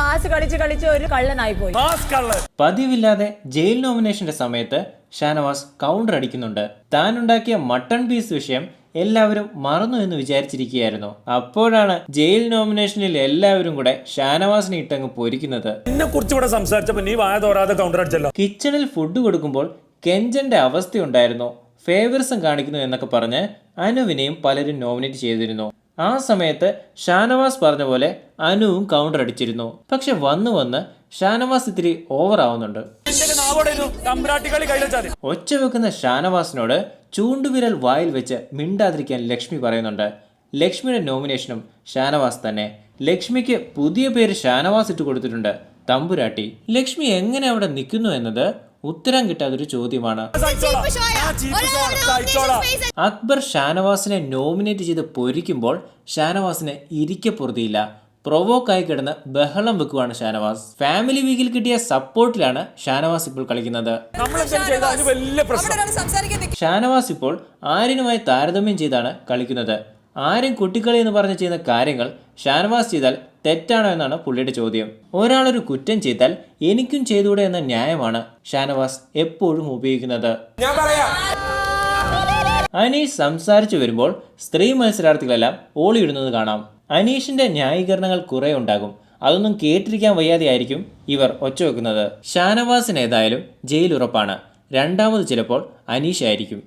Mass കളിച്ച് കളിച്ച് ഒരു കള്ളനായി പോയി. മാസ് കള്ളൻ. പതിവില്ലാതെ ജയിൽ നോമിനേഷന്റെ സമയത്ത് ഷാനവാസ് കൗണ്ടർ അടിക്കുന്നുണ്ട്. താൻ ഉണ്ടാക്കിയ മട്ടൺ പീസ് വിഷയം എല്ലാവരും മറന്നു എന്ന് വിചാരിച്ചിരിക്കുകയായിരുന്നു. അപ്പോഴാണ് ജയിൽ നോമിനേഷനിൽ എല്ലാവരും കൂടെ ഷാനവാസിനെ ഇട്ടങ്ങ് പൊരിക്കുന്നത്. എന്നെ കുറിച്ച് ഇവിടെ സംസാരിച്ചപ്പോ നീ വായ തോരാതെ കൗണ്ടർ അടിച്ചല്ലോ. കിച്ചണിൽ ഫുഡ് കൊടുക്കുമ്പോൾ കെഞ്ചന്റെ അവസ്ഥയുണ്ടായിരുന്നു. ഫേവറിസം കാണിക്കുന്നു എന്നൊക്കെ പറഞ്ഞ് അനുവിനെയും പലരും നോമിനേറ്റ് ചെയ്തിരുന്നു. ആ സമയത്ത് ഷാനവാസ് പറഞ്ഞ പോലെ അനുവും കൗണ്ടർ അടിച്ചിരുന്നു. പക്ഷെ വന്നു വന്ന് ഷാനവാസ് ഇത്തിരി ഓവർ ആവുന്നുണ്ട്. ഒച്ച വെക്കുന്ന ഷാനവാസിനോട് ചൂണ്ടുവിരൽ വായിൽ വെച്ച് മിണ്ടാതിരിക്കാൻ ലക്ഷ്മി പറയുന്നുണ്ട്. ലക്ഷ്മിയുടെ നോമിനേഷനും ഷാനവാസ് തന്നെ. ലക്ഷ്മിക്ക് പുതിയ പേര് ഷാനവാസ് ഇട്ട് കൊടുത്തിട്ടുണ്ട് തമ്പുരാട്ടി. ലക്ഷ്മി എങ്ങനെ അവിടെ നിൽക്കുന്നു എന്നത് ഉത്തരം കിട്ടാതൊരു ചോദ്യമാണ്. അക്ബർ ഷാനവാസിനെ നോമിനേറ്റ് ചെയ്ത് പൊരിക്കുമ്പോൾ ഷാനവാസിന് ഇരിക്കപ്പുറതിയില്ല പ്രൊവോക്കായി കിടന്ന് ബഹളം വെക്കുവാണ് ഷാനവാസ്. ഫാമിലി വീക്കിൽ കിട്ടിയ സപ്പോർട്ടിലാണ് ഷാനവാസ് ഇപ്പോൾ കളിക്കുന്നത്. ഷാനവാസ് ഇപ്പോൾ ആര്യനുമായി താരതമ്യം ചെയ്താണ് കളിക്കുന്നത്. ആര്യൻ കുട്ടിക്കളി എന്ന് പറഞ്ഞ് ചെയ്യുന്ന കാര്യങ്ങൾ ഷാനവാസ് ചെയ്താൽ തെറ്റാണോ എന്നാണ് പുള്ളിയുടെ ചോദ്യം. ഒരാളൊരു കുറ്റം ചെയ്താൽ എനിക്കും ചെയ്തുകൂടെ എന്ന ന്യായമാണ് ഷാനവാസ് എപ്പോഴും ഉപയോഗിക്കുന്നത്. അനീഷ് സംസാരിച്ചു വരുമ്പോൾ സ്ത്രീ മത്സരാർത്ഥികളെല്ലാം ഓളിയിടുന്നത് കാണാം. അനീഷിന്റെ ന്യായീകരണങ്ങൾ കുറെ ഉണ്ടാകും. അതൊന്നും കേട്ടിരിക്കാൻ വയ്യാതെയായിരിക്കും ഇവർ ഒച്ചവെക്കുന്നത്. ഷാനവാസിന് ഏതായാലും ജയിലുറപ്പാണ്. രണ്ടാമത് ചിലപ്പോൾ അനീഷ് ആയിരിക്കും.